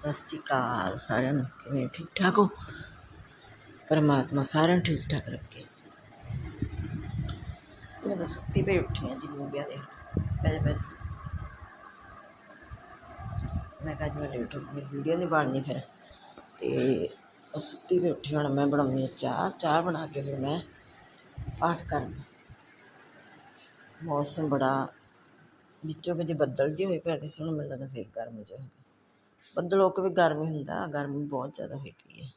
ਸਤਿ ਸ਼੍ਰੀ ਅਕਾਲ ਸਾਰਿਆਂ ਨੂੰ, ਕਿਵੇਂ ਠੀਕ ਠਾਕ ਹੋ? ਪਰਮਾਤਮਾ ਸਾਰਿਆਂ ਨੂੰ ਠੀਕ ਠਾਕ ਰੱਖੇ। ਮੈਂ ਤਾਂ ਸੁੱਤੀ ਪਈ ਉੱਠੀ ਹਾਂ ਜੀ ਮੂਵੀਆਂ ਦੇ ਪਹਿਲੇ ਪਹਿਲੇ ਮੈਂ ਕਿਹਾ ਜੀ ਮੈਂ ਲੇਟ ਹੋ ਗਈ, ਵੀਡੀਓ ਨਹੀਂ ਬਣਨੀ ਫਿਰ। ਤੇ ਉਹ ਸੁੱਤੀ ਪਈ ਉੱਠੀ, ਹੁਣ ਮੈਂ ਬਣਾਉਣੀ ਹੈ ਚਾਹ। ਚਾਹ ਬਣਾ ਕੇ ਫਿਰ ਮੈਂ ਪਾਠ ਕਰਨਾ। ਮੌਸਮ ਬੜਾ ਵਿੱਚੋਂ ਕਿ ਜੇ ਬੱਦਲ ਜਿਹੇ ਹੋਏ ਪਏ ਤੇ ਸੋਹਣਾ ਮੈਨੂੰ ਲੱਗਦਾ ਫਿਰ ਗਰਮ ਜਿਹਾ ਹੋ ਗਿਆ। ਬੱਦਲ ਹੋ ਕੇ ਵੀ ਗਰਮੀ ਹੁੰਦਾ, ਗਰਮੀ ਬਹੁਤ ਜ਼ਿਆਦਾ ਹੋਈ ਪਈ ਹੈ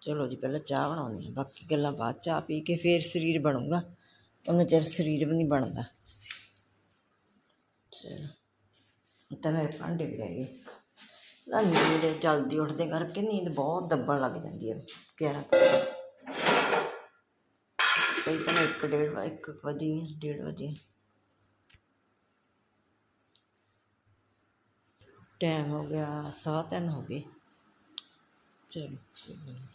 ਚਲੋ ਜੀ, ਪਹਿਲਾਂ ਚਾਹ ਬਣਾਉਣੀ ਹਾਂ, ਬਾਕੀ ਗੱਲਾਂ ਬਾਅਦ ਚਾਹ ਪੀ ਕੇ ਫਿਰ ਸਰੀਰ ਬਣੂਗਾ। ਉਹਨਾਂ ਚਿਰ ਸਰੀਰ ਵੀ ਨਹੀਂ ਬਣਦਾ। ਚਲੋ ਤਾਂ ਮੇਰੇ ਭਾਂਡੇ ਵੀ ਰਹਿ ਗਏ। ਨਾ ਨੀਂਦ ਜਲਦੀ ਉੱਠਦੇ ਕਰਕੇ ਨੀਂਦ ਬਹੁਤ ਦੱਬਣ ਲੱਗ ਜਾਂਦੀ ਹੈ 11 ਕਈ ਤਾਂ ਇੱਕ, ਡੇਢ ਵ- ਇੱਕ ਕੁ ਵਜੇ ਡੇਢ ਵਜੇ। ਟਾਈਮ ਹੋ ਗਿਆ ਸਵਾ ਤਿੰਨ ਹੋ ਗਏ ਚਲੋ ਕੋਈ ਗੱਲ ਨੀ।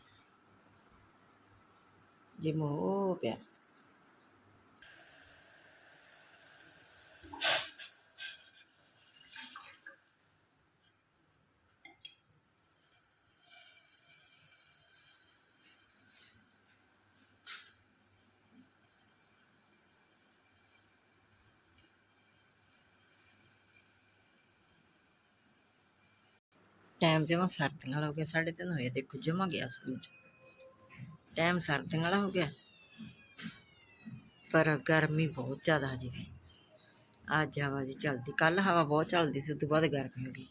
ਟਾਈਮ ਜਮਾ ਸਰਦੀਆਂ ਵਾਲਾ ਹੋ ਗਿਆ, ਸਾਢੇ ਤਿੰਨ ਹੋਏ ਦੇਖੋ, ਜਮਾ ਗਿਆ ਸੂਰਜ ਟਾਈਮ ਸਰਦੀਆਂ ਵਾਲਾ ਹੋ ਗਿਆ। ਪਰ ਗਰਮੀ ਬਹੁਤ ਜ਼ਿਆਦਾ ਹਜੇ ਅੱਜ ਹਵਾ ਜੀ ਚੱਲਦੀ ਕੱਲ ਹਵਾ ਬਹੁਤ ਚੱਲਦੀ ਸੀ, ਉਸ ਤੋਂ ਬਾਅਦ ਗਰਮੀ ਹੋ ਗਈ।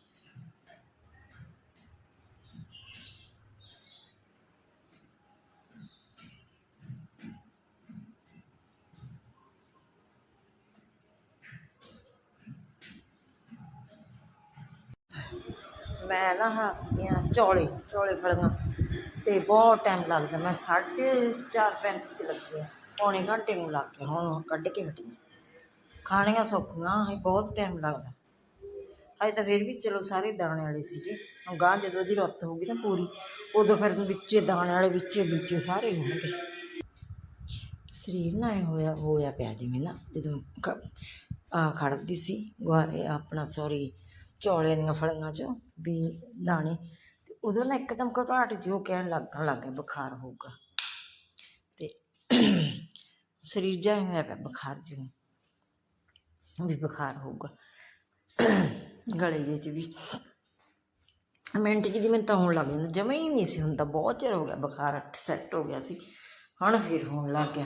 ਮੈਂ ਨਾ ਹੱਸਦੀ ਹਾਂ ਚੌਲੇ ਚੌਲੇ ਫਲੀਆਂ ਅਤੇ ਬਹੁਤ ਟਾਈਮ ਲੱਗਦਾ, ਮੈਂ ਸਾਢੇ ਚਾਰ ਪੈਂਤੀ ਤੇ ਲੱਗੀ ਹਾਂ, ਪੌਣੇ ਘੰਟੇ ਨੂੰ ਲੱਗ ਗਿਆ, ਹੁਣ ਕੱਢ ਕੇ ਹਟੀ ਖਾਣੀਆਂ ਸੌਖੀਆਂ ਹੈ ਬਹੁਤ ਟਾਈਮ ਲੱਗਦਾ। ਅਜੇ ਤਾਂ ਫਿਰ ਵੀ ਚਲੋ ਸਾਰੇ ਦਾਣੇ ਵਾਲੇ ਸੀਗੇ, ਹੁਣ ਗਾਂ ਜਦੋਂ ਦੀ ਰੁੱਤ ਹੋਊਗੀ ਨਾ ਪੂਰੀ, ਉਦੋਂ ਫਿਰ ਵਿੱਚੇ ਦਾਣੇ ਵਾਲੇ, ਵਿੱਚੇ ਦੂਜੇ ਸਾਰੇ ਹੋਣਗੇ। ਸਰੀਰ ਨਾ ਐਂ ਹੋਇਆ ਹੋਇਆ ਪਿਆ ਜਿਵੇਂ ਨਾ, ਜਦੋਂ ਆ ਖੜਦੀ ਸੀ ਗੁਆਰੇ ਆਪਣਾ ਸੌਰੀ ਚੌਲੇ ਦੀਆਂ ਫਲੀਆਂ 'ਚ ਵੀ ਦਾਣੇ। ਅਤੇ ਉਦੋਂ ਨਾ ਇੱਕਦਮ ਘਬਰਾਹਟ ਜਿਹੀ ਉਹ ਕਹਿਣ ਲੱਗਣ ਲੱਗ ਗਿਆ, ਬੁਖਾਰ ਹੋਊਗਾ। ਅਤੇ ਸਰੀਰ ਜਿਹਾ ਹੋਇਆ ਪਿਆ ਬੁਖਾਰ ਜਿਹਾ ਵੀ ਬੁਖਾਰ ਹੋਊਗਾ। ਗਲੇ ਦੇ 'ਚ ਵੀ। ਮਿੰਟ 'ਚ ਦੀ ਮੈਨੂੰ ਤਾਂ ਹੋਣ ਲੱਗ ਜਾਂਦਾ ਜਮਾ ਹੀ ਨਹੀਂ ਸੀ ਹੁੰਦਾ। ਬਹੁਤ ਚਿਰ ਹੋ ਗਿਆ ਬੁਖਾਰ ਸੈੱਟ ਹੋ ਗਿਆ ਸੀ। ਹੁਣ ਫਿਰ ਹੋਣ ਲੱਗ ਗਿਆ।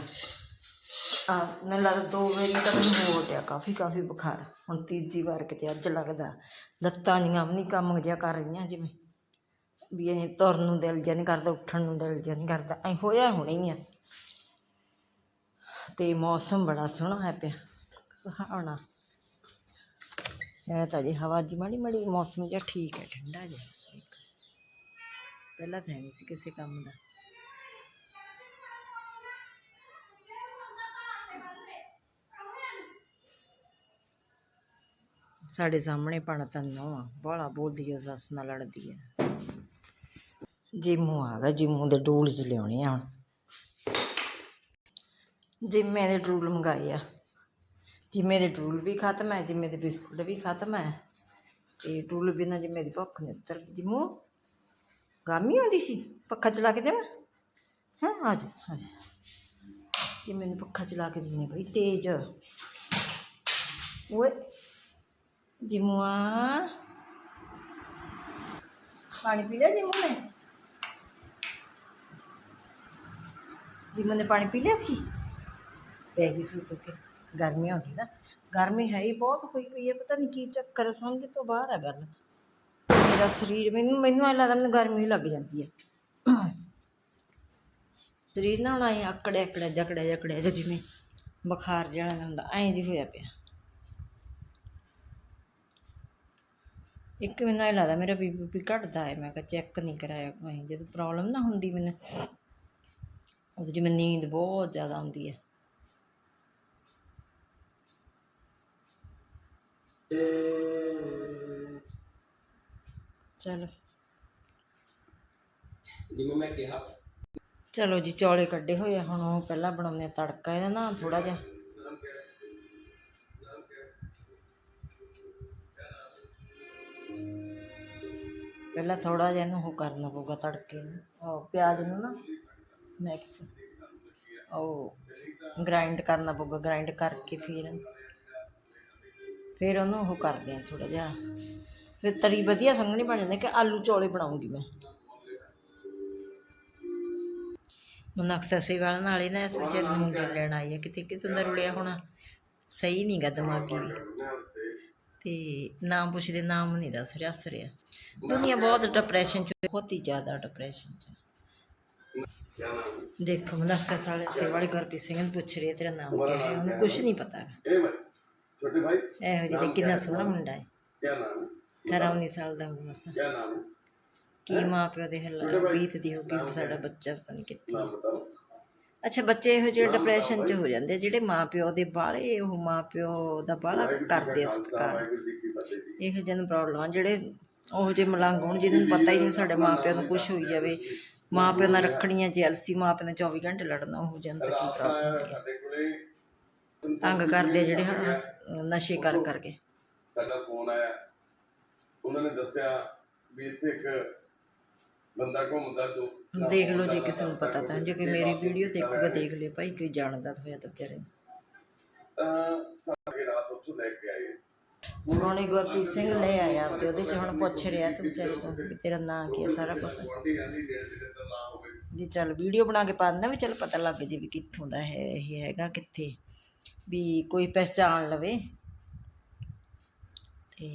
ਆ, ਮੈਨੂੰ ਲੱਗਦਾ ਦੋ ਵਾਰੀ ਤਾਂ ਮੈਨੂੰ ਹੋ ਗਿਆ। ਕਾਫੀ ਕਾਫੀ ਬੁਖਾਰ। ਹੁਣ ਤੀਜੀ ਵਾਰ ਕਿਤੇ ਅੱਜ ਲੱਗਦਾ। ਲੱਤਾਂ ਜੀਆਂ ਵੀ ਨਹੀਂ ਕੰਮ ਜਿਹਾ ਕਰ ਰਹੀਆਂ ਜਿਵੇਂ। ਵੀ ਇਹ ਤੁਰਨ ਨੂੰ ਦਿਲ ਜਿਹਾ ਨਹੀਂ ਕਰਦਾ, ਉੱਠਣ ਨੂੰ ਦਿਲ ਜਿਹਾ ਨਹੀਂ ਕਰਦਾ। ਐ ਹੋਇਆ ਹੁਣੇ ਹੀ ਆ। ਤੇ ਮੌਸਮ ਬੜਾ ਸੋਹਣਾ ਹੈ ਪਿਆ, ਸੁਹਾਵਣਾ। ਇਹ ਤਾਂ ਜੀ ਹਵਾ ਜੀ ਮਾੜੀ ਮਾੜੀ ਮੌਸਮ ਜਿਹਾ ਠੀਕ ਹੈ, ਠੰਡਾ ਜਿਹਾ। ਪਹਿਲਾਂ ਤਾਂ ਹੈ ਨਹੀਂ ਸੀ ਕਿਸੇ ਕੰਮ ਦਾ। ਸਾਡੇ ਸਾਹਮਣੇ ਪਣ ਤੰਨੋ ਨੋ ਆ ਬਾਲਾ ਬੋਲਦੀ ਆ, ਸੱਸ ਨਾਲ ਲੜਦੀ ਆ। ਜਿੰਮੂ ਆ ਗਿਆ, ਜਿੰਮੂ ਦੇ ਡੂਲਸ ਲਿਆਉਣੇ ਆ ਜਿੰਮੇ ਦੇ ਡੂਲ ਮੰਗਾਏ ਆ। ਜਿੰਮੇ ਦੇ ਡੂਲ ਵੀ ਖਤਮ ਹੈ ਜਿੰਮੇ ਦੇ ਬਿਸਕੁਟ ਵੀ ਖਤਮ ਹੈ ਤੇ ਡੂਲ ਬਿਨਾਂ ਜਿੰਮੇ ਦੀ ਭੁੱਖ ਨਹੀਂ ਉਤਰ ਜਿੰਮੂ, ਗਾਮੀ ਹੁੰਦੀ ਸੀ? ਪੱਖਾ ਚਲਾ ਕੇ ਦੇਵਾਂ ਹਾਂ, ਆ ਜਾ ਆ ਜਾ। ਜਿੰਮੇ ਨੂੰ ਪੱਖਾ ਚਲਾ ਕੇ ਦਿੰਨੇ ਬਈ, ਤੇਜ਼। ਓਏ ਜਿਮੂਆ ਪਾਣੀ ਪੀ ਲਿਆ ਜਿਮੂ ਨੇ? ਜਿਮੂ ਨੇ ਪਾਣੀ ਪੀ ਲਿਆ ਸੀ? ਪੈ ਗਈ ਸੂ ਕੇ। ਗਰਮੀ ਹੁੰਦੀ ਨਾ। ਗਰਮੀ ਹੈ ਹੀ ਬਹੁਤ ਹੋਈ ਪਈ ਹੈ। ਪਤਾ ਨਹੀਂ ਕੀ ਚੱਕਰ ਹੈ, ਸਮਝ ਤੋਂ ਬਾਹਰ ਆ ਗੱਲ। ਮੇਰਾ ਸਰੀਰ ਮੈਨੂੰ ਮੈਨੂੰ ਐਂ ਲੱਗਦਾ ਮੈਨੂੰ ਗਰਮੀ ਲੱਗ ਜਾਂਦੀ ਹੈ। ਸਰੀਰ ਨਾ ਹੁਣ ਐਂ ਆਕੜਿਆ ਆਕੜਿਆ ਜਕੜਿਆ ਜਕੜਿਆ ਜਿਹਾ ਜਿਵੇਂ ਬੁਖਾਰ ਜਿਹੜਾ ਹੁੰਦਾ। ਐਂ ਜੀ ਹੋਇਆ ਪਿਆ। ਇੱਕ ਮੈਨੂੰ ਇਹ ਲੱਗਦਾ ਮੇਰਾ ਬੀਪੀ ਘਟਦਾ ਹੈ ਮੈਂ ਕਿਹਾ ਚੈੱਕ ਨਹੀਂ ਕਰਾਇਆ ਮੈਂ ਜਦੋਂ ਪ੍ਰੋਬਲਮ ਨਾ ਹੁੰਦੀ ਮੈਨੂੰ ਉਦੋਂ ਜਿਵੇਂ ਨੀਂਦ ਬਹੁਤ ਜ਼ਿਆਦਾ ਆਉਂਦੀ ਹੈ। ਚਲੋ। ਜਿਵੇਂ ਮੈਂ ਕਿਹਾ। ਚਲੋ ਜੀ ਚੌਲੇ ਕੱਢੇ ਹੋਏ ਆ ਹੁਣ ਉਹ ਪਹਿਲਾਂ ਬਣਾਉਂਦੇ ਆ ਤੜਕਾ ਇਹਦਾ ਨਾ ਥੋੜਾ ਜਿਹਾ। ਪਹਿਲਾਂ ਥੋੜ੍ਹਾ ਜਿਹਾ ਇਹਨੂੰ ਉਹ ਕਰਨਾ ਪਊਗਾ ਤੜਕੇ ਨੂੰ। ਉਹ ਪਿਆਜ਼ ਨੂੰ ਨਾ ਮਿਕਸ ਉਹ ਗ੍ਰਾਈਂਡ ਕਰਨਾ ਪਊਗਾ ਗ੍ਰਾਈਂਡ ਕਰਕੇ ਫਿਰ। ਫਿਰ ਉਹਨੂੰ ਉਹ ਕਰਦੇ ਆ ਥੋੜ੍ਹਾ ਜਿਹਾ। ਫਿਰ ਤਰੀ ਵਧੀਆ ਸੰਘਣੀ ਬਣ ਜਾਂਦੀ ਕਿ ਆਲੂ ਚੌਲੇ ਬਣਾਉਂਗੀ ਮੈਂ। ਮਨਖਤਾ ਸੇ ਵਾਲਾ ਨਾਲੇ ਨਾ ਇਸ ਵਿਚਾਰੇ ਨੂੰ ਮੁੰਡੇ ਲੈਣ ਆਈ ਹੈ। ਕਿਤੇ ਕਿਤੇ ਦਾ ਰੁਲਿਆ ਹੋਣਾ। ਸਹੀ ਨਹੀਂ ਗਾ ਦਿਮਾਗੀ ਵੀ। ਤੇ ਨਾਮ ਪੁੱਛਦੇ ਨਾਮ ਨਹੀਂ ਦੱਸ ਰਿਹਾ ਸਰਿਆ ਦੁਨੀਆ ਬਹੁਤ ਡਿਪਰੈਸ਼ਨ ਚ ਬਹੁਤ ਹੀ ਜ਼ਿਆਦਾ ਡਿਪਰੈਸ਼ਨ ਚ। ਦੇਖੋ ਮਨੱਕਾ ਸਾਲੇ ਸੇਵਾਲੀ ਗੁਰਪੀ ਸਿੰਘ ਨੂੰ ਪੁੱਛ ਰਿਹਾ ਤੇਰਾ ਨਾਮ ਕੀ ਹੈ? ਉਹਨੂੰ ਕੁਝ ਨਹੀਂ ਪਤਾ। ਛੋਟੇ ਭਾਈ। ਇਹੋ ਜਿਹੇ ਕਿੰਨਾ ਸੋਹਣਾ ਮੁੰਡਾ ਹੈ। ਕੀ ਨਾਮ ਹੈ? 18 ਸਾਲ ਦਾ ਹੋਊਗਾ ਮਸਾ ਕੀ ਨਾਮ ਹੈ? ਕੀ ਮਾਪਿਓ ਦੇ ਹੱਲਾ ਬੀਤ ਦੀ ਹੋਗੀ ਸਾਡਾ ਬੱਚਾ ਪਤਾ ਨਹੀਂ ਕਿੱਥੇ ਅੱਛਾ ਬੱਚੇ ਇਹੋ ਜਿਹੇ ਡਿਪਰੈਸ਼ਨ 'ਚ ਹੋ ਜਾਂਦੇ ਜਿਹੜੇ ਮਾਪਿਓ ਦੇ ਬਾਲੇ ਉਹ ਮਾਪਿਓ ਦਾ ਬਾਲਾ ਕਰਦੇ ਸਤਕਾਰ। ਇਹੋ ਜਿਹੇ ਪ੍ਰੋਬਲਮ ਜਿਹੜੇ ਉਹ ਜੇ ਮਲੰਗ ਹੋਣ ਜਿਹਨਾਂ ਪਤਾ ਹੀ ਨਹੀਂ ਸਾਡੇ ਮਾਪਿਆਂ ਨੂੰ ਕੁਝ ਹੋਈ ਜਾਵੇ। ਮਾਪਿਆਂ ਨਾਲ ਰੱਖਣੀਆਂ ਜੈਲਸੀ ਮਾਪਿਆਂ ਨੇ 24 ਘੰਟੇ ਲੜਨਾ ਉਹ ਜਨ ਤੱਕ ਕੀ ਪ੍ਰੋਬਲਮ ਤੰਗ ਕਰਦੇ ਜਿਹੜੇ ਹਨ ਨਸ਼ੇ ਕਰ ਕਰਕੇ। ਸਾਡਾ ਫੋਨ ਆਇਆ ਉਹਨਾਂ ਨੇ ਦੱਸਿਆ ਵੀ ਇੱਥੇ ਇੱਕ ਬੰਦਾ ਘੁੰਮਦਾ ਜੋ ਦੇਖ ਲਓ ਜੇ ਕਿਸੇ ਨੂੰ ਪਤਾ ਤਾਂ ਜੇ ਕੋਈ ਮੇਰੀ ਵੀਡੀਓ ਦੇਖੂਗਾ ਦੇਖ ਲਿਓ ਭਾਈ ਕੋਈ ਜਾਣਦਾ ਤਾਂ ਹੋਇਆ ਤਾਂ ਵਿਚਾਰੇ। ਤਾਂ ਸਾਡੇ ਰਾਤ ਉੱਥੋਂ ਲੈ ਕੇ ਆਏ। ਹੁਣੇ ਗੁਰਪ੍ਰੀਤ ਸਿੰਘ ਲੈ ਆਇਆ ਤੇ ਉਹਦੇ ਚ ਹੁਣ ਪੁੱਛ ਰਿਹਾ ਤੂੰ ਵਿਚਾਰੇ ਤੋਂ ਵੀ ਤੇਰਾ ਨਾਂ ਕੀ ਹੈ ਸਾਰਾ ਕੁਝ ਦਾ ਜੀ ਚੱਲ ਵੀਡੀਓ ਬਣਾ ਕੇ ਪਾ ਦਿੰਦਾ ਵੀ ਚੱਲ ਪਤਾ ਲੱਗ ਜੇ ਵੀ ਕਿੱਥੋਂ ਦਾ ਹੈ ਇਹ ਹੈਗਾ ਕਿੱਥੇ। ਵੀ ਕੋਈ ਪਹਿਚਾਣ ਲਵੇ। ਤੇ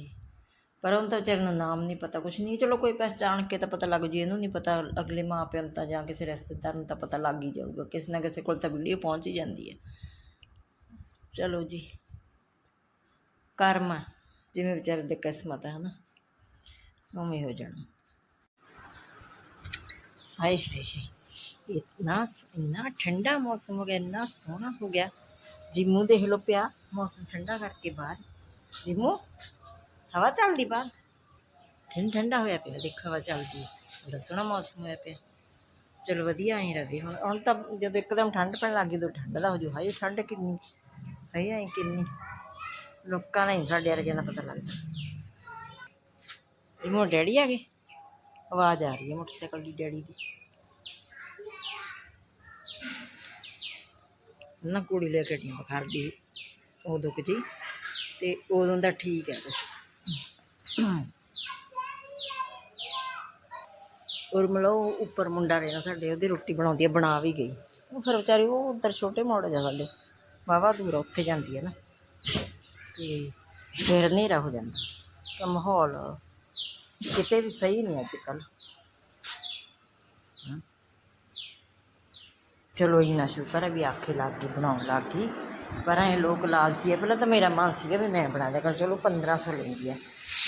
ਪਰ ਉਹਨੂੰ ਤਾਂ ਵਿਚਾਰੇ ਨੂੰ ਨਾਮ ਨਹੀਂ ਪਤਾ ਕੁਛ ਨਹੀਂ। ਚਲੋ ਕੋਈ ਪਹਿਚਾਣ ਕੇ ਤਾਂ ਪਤਾ ਲੱਗ ਜੇ ਇਹਨੂੰ ਨਹੀਂ ਪਤਾ ਅਗਲੇ ਮਾਂ ਪਿਓ ਨੂੰ ਤਾਂ ਜਾਂ ਕਿਸੇ ਰਿਸ਼ਤੇਦਾਰ ਨੂੰ ਤਾਂ ਪਤਾ ਲੱਗ ਹੀ ਜਾਊਗਾ ਕਿਸੇ ਨਾ ਕਿਸੇ ਕੋਲ ਤਾਂ ਵੀਡੀਓ ਪਹੁੰਚ ਹੀ ਜਾਂਦੀ ਹੈ। ਚਲੋ ਜੀ ਕਰਮ ਆ, ਜਿਵੇਂ ਵਿਚਾਰੇ ਦੇ ਕਿਸਮਤ ਹੈ ਹਨਾ? ਉਵੇਂ ਹੋ ਜਾਣਾ। ਹਾਏ ਹਾਏ ਹਾਏ ਇਤਨਾ ਸ- ਇੰਨਾ ਠੰਡਾ ਮੌਸਮ ਹੋ ਗਿਆ ਇੰਨਾ ਸੋਹਣਾ ਹੋ ਗਿਆ। ਜਿੰਮੂ ਦੇਖ ਲੋ ਪਿਆ ਮੌਸਮ ਠੰਡਾ ਕਰਕੇ ਬਾਹਰ। ਜਿੰਮੂ ਹਵਾ ਚੱਲਦੀ ਬਾਹਰ ਠੰਡ ਠੰਡਾ ਹੋਇਆ ਪਿਆ ਦੇਖ ਹਵਾ ਚੱਲਦੀ ਹੈ। ਬੜਾ ਸੋਹਣਾ ਮੌਸਮ ਹੋਇਆ ਪਿਆ ਚਲੋ ਵਧੀਆ ਐਂ ਰਵੇ ਹੁਣ ਹੁਣ ਤਾਂ ਜਦੋਂ ਇੱਕਦਮ ਠੰਡ ਪੈਣ ਲੱਗੀ ਤਾਂ ਠੰਡ ਦਾ ਹੋ ਜੂ ਹਾਏ ਠੰਡ ਕਿੰਨੀ ਹਾਏ ਐਂ ਕਿੰਨੀ ਲੋਕਾਂ ਦਾ ਹੀ ਸਾਡੇ ਵਰਗਿਆਂ ਦਾ ਪਤਾ ਲੱਗਦਾ ਜਿੰਮੂ ਡੈਡੀ ਆ ਗਏ ਆਵਾਜ਼ ਆ ਰਹੀ ਹੈ ਮੋਟਰਸਾਈਕਲ ਦੀ ਡੈਡੀ ਦੀ ਨਾ ਕੁੜੀ ਲੈ ਕੇ ਟੀ ਬੁਖਾਰ ਦੀ ਉਦੋਂ ਕਿ ਜੀ ਤੇ ਉਦੋਂ ਦਾ ਠੀਕ ਹੈ ਕੁਛ ਔਰ ਉਹ ਉੱਪਰ ਮੁੰਡਾ ਰਹਿਣਾ ਸਾਡੇ ਉਹਦੀ ਰੋਟੀ ਬਣਾਉਂਦੀ ਹੈ ਬਣਾ ਵੀ ਗਈ। ਉਹ ਫਿਰ ਵਿਚਾਰੀ ਉਹ ਉੱਧਰ ਛੋਟੇ ਮੋੜ ਜਾ ਸਾਡੇ। ਵਾਹਵਾ ਦੂਰ ਆ, ਉੱਥੇ ਜਾਂਦੀ ਹੈ ਨਾ। ਤੇ ਫਿਰ ਹਨੇਰਾ ਹੋ ਜਾਂਦਾ। ਤਾਂ ਮਾਹੌਲ ਕਿਤੇ ਵੀ ਸਹੀ ਨਹੀਂ ਅੱਜ ਕੱਲ੍ਹ ਚਲੋ ਇੰਨਾ ਸ਼ੁਕਰ ਹੈ ਵੀ ਆਖੇ ਲੱਗ ਗਈ ਬਣਾਉਣ ਲੱਗ। ਗਈ ਪਰ ਇਹ ਲੋਕ ਲਾਲਚੀ ਹੈ ਪਹਿਲਾਂ ਤਾਂ ਮੇਰਾ ਮਨ ਸੀਗਾ ਵੀ ਮੈਂ ਬਣਾ ਦਿਆ ਕਰ। ਚਲੋ 1500 ਲੈਂਦੀ ਹੈ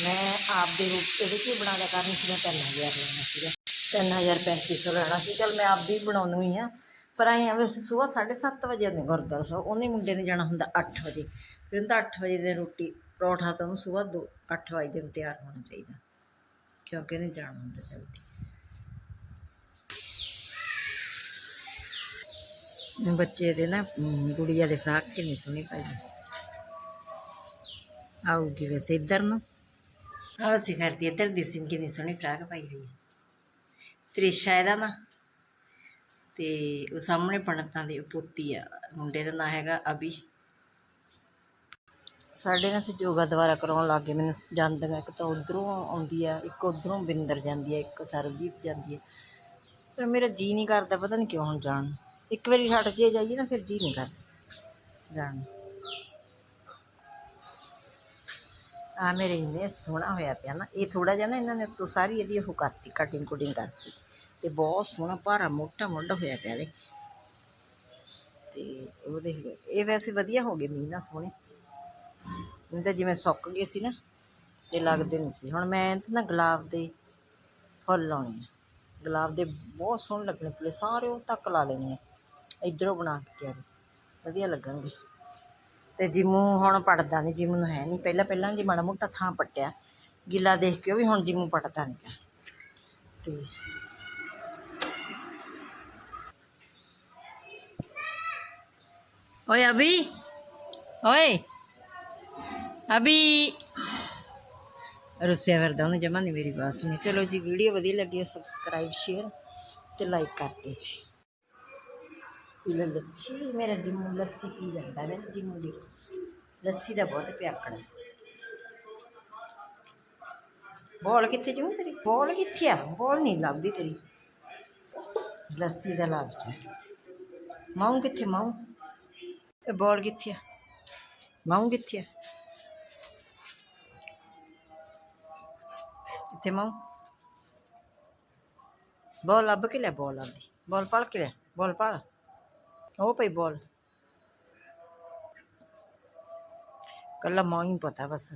ਮੈਂ ਆਪਦੇ ਰੂਪ ਇਹਦੇ 'ਚ ਹੀ ਬਣਾ ਦਿਆ ਕਰਨੀ ਸੀ ਮੈਂ 3000 ਲੈਣਾ ਸੀਗਾ। 3000 3500 ਲੈਣਾ ਸੀ। ਚਲ ਮੈਂ ਆਪਦੀ ਹੀ ਬਣਾਉਣੀ ਹੀ ਆ। ਪਰ ਆਏ ਆ ਵੈਸੇ ਸਵੇਰ 7:30 ਵਜੇ ਆਉਂਦੇ ਗੁਰਦੁਆਰਾ ਸਾਹਿਬ। ਉਹਨੇ ਮੁੰਡੇ ਨੇ ਜਾਣਾ ਹੁੰਦਾ 8 ਵਜੇ। ਫਿਰ ਉਹਨੂੰ ਤਾਂ 8 ਵਜੇ ਦੇ ਰੋਟੀ, ਪਰੌਠਾ ਤਾਂ ਉਹਨੂੰ ਸਵੇਰ ਦੋ 8 ਵਜੇ ਦੇ ਤਿਆਰ ਹੋਣਾ ਚਾਹੀਦਾ। ਕਿਉਂਕਿ ਉਹਨੇ ਜਾਣਾ ਹੁੰਦਾ ਜਲਦੀ। ਬੱਚੇ ਦੇ ਨਾ ਗੁੜੀਆ ਦੇ ਫਰਾਕ ਕਿੰਨੀ ਸੋਹਣੀ ਪਾਈ ਹੈ। ਆਊਗੀ ਵੈਸੇ ਇੱਧਰ ਨੂੰ। ਆਹ ਸੀ ਕਰਦੀ ਇੱਧਰ ਦੀ ਸਿੰਘ ਕਿੰਨੀ ਸੋਹਣੀ ਫਰਾਕ ਪਾਈ ਹੋਈ ਹੈ। ਤ੍ਰਿਸ਼ਾ ਇਹਦਾ ਨਾ ਤੇ ਉਹ ਸਾਹਮਣੇ ਪੰਡਤਾਂ ਦੀ ਪੋਤੀ ਆ ਮੁੰਡੇ ਦਾ ਨਾਂ ਹੈਗਾ ਅਭੀ। ਸਾਡੇ ਨਾਲ ਯੋਗਾ ਦੁਆਰਾ ਕਰਾਉਣ ਲੱਗ ਗਏ ਮੈਨੂੰ ਜਾਂਦੀਆਂ ਇੱਕ ਤਾਂ ਉਧਰੋਂ ਆਉਂਦੀ ਆ ਇੱਕ ਉਧਰੋਂ ਬਿੰਦਰ ਜਾਂਦੀ ਆ ਇੱਕ ਸਰਬਜੀਤ ਜਾਂਦੀ ਆ। ਪਰ ਮੇਰਾ ਜੀ ਨਹੀਂ ਕਰਦਾ ਪਤਾ ਨਹੀਂ ਕਿਉਂ ਹੁਣ ਜਾਣ ਨੂੰ। ਇੱਕ ਵਾਰੀ ਹਟ ਜੇ ਜਾਈਏ ਨਾ, ਫਿਰ ਜੀ ਨਹੀਂ ਕਰਦਾ। ਜਾਣ। ਨੂੰ। ਆ ਮੇਰੇ ਇੰਨੇ ਸੋਹਣਾ ਹੋਇਆ ਪਿਆ ਨਾ, ਇਹ ਥੋੜਾ ਜਿਹਾ ਨਾ ਇਹਨਾਂ ਨੇ ਤੋਂ ਸਾਰੀ ਇਹਦੀ ਉਹ ਕਰਤੀ ਕਟਿੰਗ ਕੁਟਿੰਗ ਕਰਤੀ। ਤੇ ਬਹੁਤ ਸੋਹਣਾ ਭਾਰਾ ਮੋਟਾ ਮੁੱਢ ਹੋਇਆ ਪਿਆ ਇਹਦੇ। ਤੇ ਉਹ ਦੇਖ ਲਓ, ਇਹ ਵੈਸੇ ਵਧੀਆ ਹੋ ਗਏ ਮੀਨਾ ਸੋਹਣੇ। ਨਹੀਂ ਤਾਂ ਜਿਵੇਂ ਸੁੱਕ ਗਏ ਸੀ ਨਾ, ਤੇ ਲੱਗਦੇ ਨਹੀਂ ਸੀ। ਹੁਣ ਮੈਂ ਇਹਦੇ ਤੇ ਨਾ ਗੁਲਾਬ ਦੇ ਫੁੱਲ ਲਾਉਣੇ ਆ। ਗੁਲਾਬ ਦੇ ਬਹੁਤ ਸੋਹਣੇ ਲੱਗਣੇ ਪਲੇ ਸਾਰੇ ਉਹ ਤੱਕ ਲਾ ਲੈਣੇ ਆ। ਇੱਧਰੋਂ ਬਣਾ ਕੇ ਕਿਹਾ ਵਧੀਆ ਲੱਗਣਗੇ। ਤੇ ਜਿਮੂ ਹੁਣ ਪੜਦਾ ਨਹੀਂ ਜਿਮੂ ਨੂੰ ਹੈ ਨਹੀਂ ਪਹਿਲਾਂ ਪਹਿਲਾਂ ਜੀ ਮਾੜਾ ਮੋਟਾ ਥਾਂ ਪੱਟਿਆ, ਗਿੱਲਾ ਦੇਖ ਕੇ ਉਹ ਵੀ ਹੁਣ ਜਿਮੂ ਪੜਦਾ ਨਹੀਂ ਤੇ ਓਏ ਅਭੀ ਓਏ, ਅਭੀ। ਰੁੱਸਿਆ ਫਿਰਦਾ ਉਹਨੂੰ, ਜਮਾ ਨਹੀਂ ਮੇਰੀ ਬਾਤ ਨਹੀਂ ਚਲੋ ਜੀ ਵੀਡੀਓ ਵਧੀਆ ਲੱਗੀ ਸਬਸਕ੍ਰਾਈਬ ਸ਼ੇਅਰ ਤੇ ਲਾਈਕ ਕਰਦੇ ਜੀ। ਪੀ ਲਓ ਲੱਛੀ ਮੇਰਾ ਜਿੰਮੂ ਲੱਸੀ ਪੀ ਜਾਂਦਾ ਮੇਰਾ ਜਿੰਮੂ ਦੀ। ਲੱਸੀ ਦਾ ਬਹੁਤ ਪਿਆਕੜ ਬੋਲ ਕਿੱਥੇ ਜੂ ਤੇਰੀ? ਬੋਲ ਕਿੱਥੇ ਆ? ਬੋਲ ਨਹੀਂ ਲੱਭਦੀ ਤੇਰੀ। ਲੱਸੀ ਦਾ ਲਾਲਚ ਹੈ। ਮਾਉਂ ਕਿੱਥੇ ਮਾਉਂ ਇਹ ਬੋਲ ਕਿੱਥੇ ਆ? ਮਾਉਂ ਕਿੱਥੇ ਆ? ਕਿੱਥੇ ਮਾਉਂ ਬੋਲ ਲੱਭ ਕੇ ਲੈ, ਬੋਲ ਲੱਭਦੀ ਬੋਲ ਪਾਲ ਕੇ ਲੈ, ਬੋਲ ਪਾਲ। ਉਹ ਪਈ ਬੋਲ। ਕੱਲਾ ਮਾਂ ਹੀ ਪਤਾ ਬਸ।